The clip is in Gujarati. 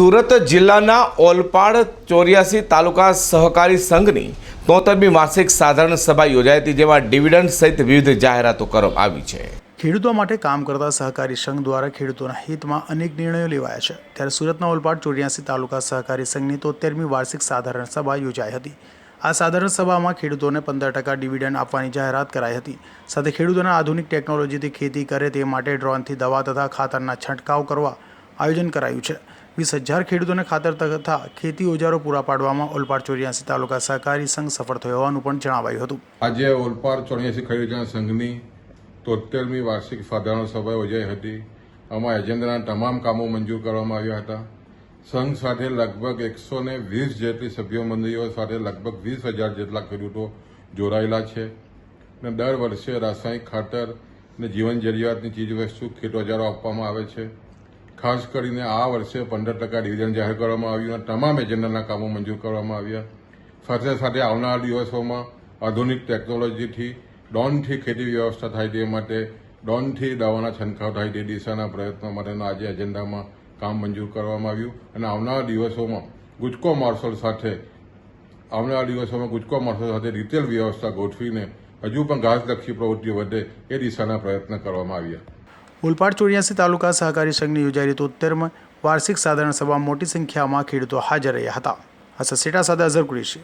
સુરત જિલ્લાના ઓલપાડ ચોર્યાસી તાલુકા સહકારી સંઘની તોતરમી વાર્ષિક સાધારણ સભા યોજાઈ હતી, જેમાં ડિવિડન્ડ સહિત વિવિધ જાહેરાતો કરવામાં આવી છે. ખેડૂતો માટે કામ કરતા સહકારી સંઘ દ્વારા ખેડૂતોના હિતમાં અનેક નિર્ણયો લેવાયા છે. ત્યારે સુરતના ઓલપાડ ચોર્યાસી તાલુકા સહકારી સંઘની તોતેરમી વાર્ષિક સાધારણ સભા યોજાઈ હતી. આ સાધારણ સભામાં ખેડૂતોને પંદર ટકા ડિવિડન્ડ આપવાની જાહેરાત કરાઈ હતી. સાથે ખેડૂતોને આધુનિક ટેકનોલોજીથી ખેતી કરે તે માટે ડ્રોનથી દવા તથા ખાતરના છંટકાવ કરવા આયોજન કરાયું છે. વીસ હજાર ખેડૂતોને ખાતર તથા ખેતી ઓજારો પૂરા પાડવામાં ઓલપાડ ચોર્યાસી તાલુકા સહકારી સંઘ સફળ થયો હોવાનું પણ જણાવાયું હતું. આજે ઓલપાડ ચોર્યાસી ખેડૂત સંઘની તોતેરમી વાર્ષિક સાધારણ સભા યોજાઈ હતી. આમાં એજન્ડાના તમામ કામો મંજૂર કરવામાં આવ્યા હતા. સંઘ સાથે લગભગ એકસો ને વીસ જેટલી સભ્યો મંડળીઓ સાથે લગભગ વીસ હજાર જેટલા ખેડૂતો જોડાયેલા છે ને દર વર્ષે રાસાયણિક ખાતર ને જીવન જરૂરિયાતની ચીજવસ્તુ ખેત ઓજારો આપવામાં આવે છે. ખાસ કરીને આ વર્ષે પંદર ટકા ડિવિઝન જાહેર કરવામાં આવ્યું અને તમામ એજન્ડાના કામો મંજૂર કરવામાં આવ્યા. સાથે સાથે આવનારા દિવસોમાં આધુનિક ટેકનોલોજીથી ડોનથી ખેતી વ્યવસ્થા થાય તે માટે ડોનથી દવાના છંટકાવ થાય તે દિશાના પ્રયત્નો માટેના આજે એજન્ડામાં કામ મંજૂર કરવામાં આવ્યું અને આવનારા દિવસોમાં ગુજકો માર્શલ સાથે આવનારા દિવસોમાં ગુજકો માર્શલ સાથે રિટેલ વ્યવસ્થા ગોઠવીને હજુ પણ ઘાસલક્ષી પ્રવૃત્તિઓ વધે એ દિશાના પ્રયત્ન કરવામાં આવ્યા. ઓલપાડ ચોર્યાસી તાલુકા સહકારી સંઘની યોજાયેલી તોતેરમાં વાર્ષિક સાધારણ સભામાં મોટી સંખ્યામાં ખેડૂતો હાજર રહ્યા હતા. આ સસેટા સાથે અઝર કુરેશી.